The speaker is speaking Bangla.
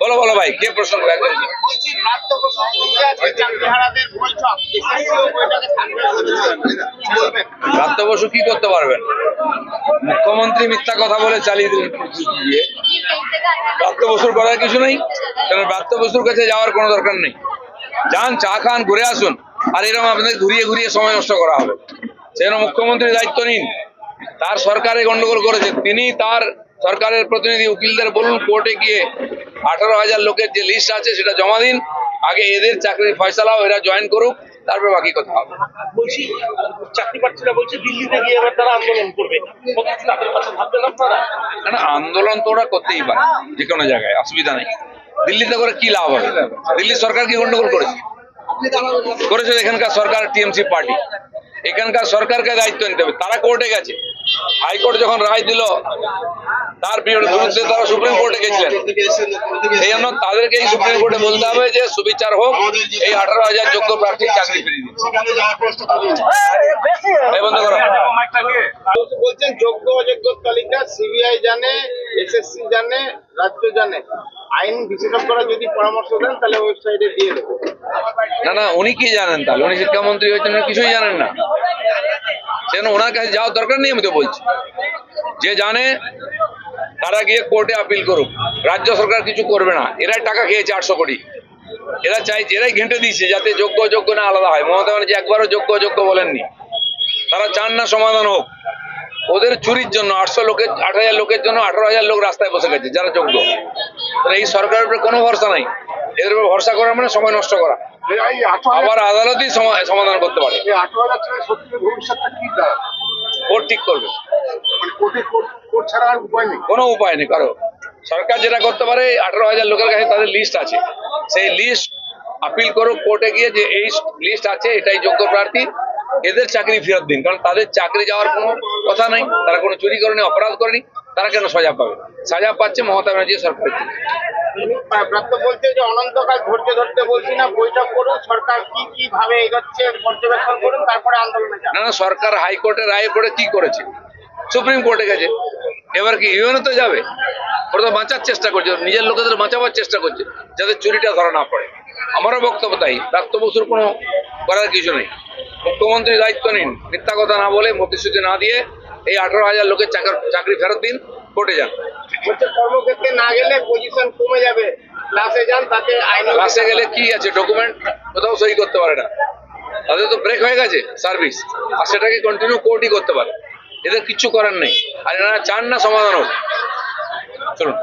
বলো বলো ভাই, কে প্রশ্ন করে বসু কি করতে পারবেন? মুখ্যমন্ত্রী মিথ্যা কথা বলে চালিয়ে দিয়ে প্রাপ্ত বসুর করার কিছু নেই? কারণ প্রাপ্ত বসুর কাছে যাওয়ার কোনো দরকার নেই। যান, চা খান, ঘুরে আসুন। আর এরকম আপনাদের ঘুরিয়ে ঘুরিয়ে সময় নষ্ট করা হবে। সেজন্য মুখ্যমন্ত্রী দায়িত্ব নিন। তার সরকারে গন্ডগোল করেছে। তিনি তার সরকারের প্রতিনিধি উকিলদের বলুন কোর্টে গিয়ে আঠারো হাজার লোকের যে লিস্ট আছে সেটা জমা দিন। আগে এদের চাকরির ফয়সালাও এরা জয়েন করুক তারপরে বাকি কথা হবে। বলছি চাকরি প্রার্থীরা বলছে দিল্লিতে গিয়ে এবার তারা আন্দোলন করবে। তাদের পাশে ভাববেন আপনারা? না না আন্দোলন তো ওরা করতেই পারে যে কোনো জায়গায় অসুবিধা নেই। দিল্লিতে করে কি লাভ হবে? দিল্লি সরকার কি গন্ডগোল করেছে? করেছে এখানকার সরকার টিএমসি পার্টি। এখানকার সরকারকে দায়িত্ব নিতে হবে। তারা কোর্টে গেছে। হাইকোর্ট যখন রায় দিল তার বিরুদ্ধে তারা সুপ্রিম কোর্টে গেছিলেন। এই জন্য তাদেরকে এই সুপ্রিম কোর্টে বলতে হবে যে সুবিচার হোক এই আঠারো হাজার যোগ্য প্রার্থীর চাকরি ফিরিয়ে বলছেন যোগ্য অযোগ্য তালিকা সিবিআই জানে এসএসসি জানে রাজ্য জানে। আইন বিশেষজ্ঞরা যদি পরামর্শ দেন তাহলে ওয়েবসাইটে দিয়ে দেবো। না না উনি কি জানেন তাহলে? উনি শিক্ষামন্ত্রী হয়েছেন কিছুই জানেন না। সেজন্য ওনার কাছে যাওয়ার দরকার নেই, আমি তো বলছি। যে জানে, তারা গিয়ে কোর্টে আপিল করুক। রাজ্য সরকার কিছু করবে না। এরাই টাকা খেয়েছে আটশো কোটি। এরা চাইছে এরাই ঘেঁটে দিচ্ছে যাতে যোগ্য যোগ্য না আলাদা হয়। মমতা ব্যানার্জি একবারও যোগ্য যোগ্য বলেননি। তারা চান না সমাধান হোক। ওদের চুরির জন্য আটশো লোকের আট হাজার লোকের জন্য আঠারো হাজার লোক রাস্তায় বসে গেছে, যারা যোগ্য। এই সরকারের উপরে কোনো ভরসা নাই। এদের উপর ভরসা করা মানে সময় নষ্ট করা। আবার আদালতই সমাধান করতে পারে। কোর্ট ঠিক করবে। মানে কোনো উপায় নেই কারও সরকার যেটা করতে পারে আঠারো হাজার লোকের কাছে তাদের লিস্ট আছে। সেই লিস্ট আপিল করো কোর্টে গিয়ে যে এই লিস্ট আছে এটাই যোগ্য প্রার্থী এদের চাকরি ফেরত দিন। কারণ তাদের চাকরি যাওয়ার কোনো কথা নাই তারা কোনো চুরি করেনি অপরাধ করেনি। তারা কেন সাজা পাবে সাজা পাচ্ছে মমতা ব্যানার্জি সরকারের থেকে। প্রাপ্ত বলছে যে অনন্তকাল ধৈর্য ধরতে বলছি না বৈঠক করুন সরকার কি কি ভাবে এগোচ্ছে পর্যবেক্ষণ করুন তারপরে আন্দোলনে না না সরকার হাইকোর্টের রায়ের পরে কি করেছে? সুপ্রিম কোর্টে গেছে। এবার কি ইউএনও তো যাবে? ওরা তো বাঁচার চেষ্টা করছে নিজের লোকেদের বাঁচাবার চেষ্টা করছে যাতে চুরিটা ধরা না পড়ে। আমারও বক্তব্য তাই। প্রাপ্ত বসুর কোনো করার কিছু নেই। মুখ্যমন্ত্রী দায়িত্ব নিন মিথ্যা কথা না বলে প্রতিশ্রুতি না দিয়ে এই আঠারো হাজার লোকের চাকর- চাকরি ফেরত দিন কোর্টে যান। কর্মক্ষেত্রে না গেলে পজিশন কমে যাবে। ক্লাসে যান তাতে আইন ক্লাসে গেলে কি আছে? ডকুমেন্ট কোথাও সই করতে পারে না। তাদের তো ব্রেক হয়ে গেছে সার্ভিস আর সেটাকে কন্টিনিউ কোর্টই করতে পারে। এদের কিচ্ছু করার নেই। আর এনারা চান না সমাধান হোক। চলুন।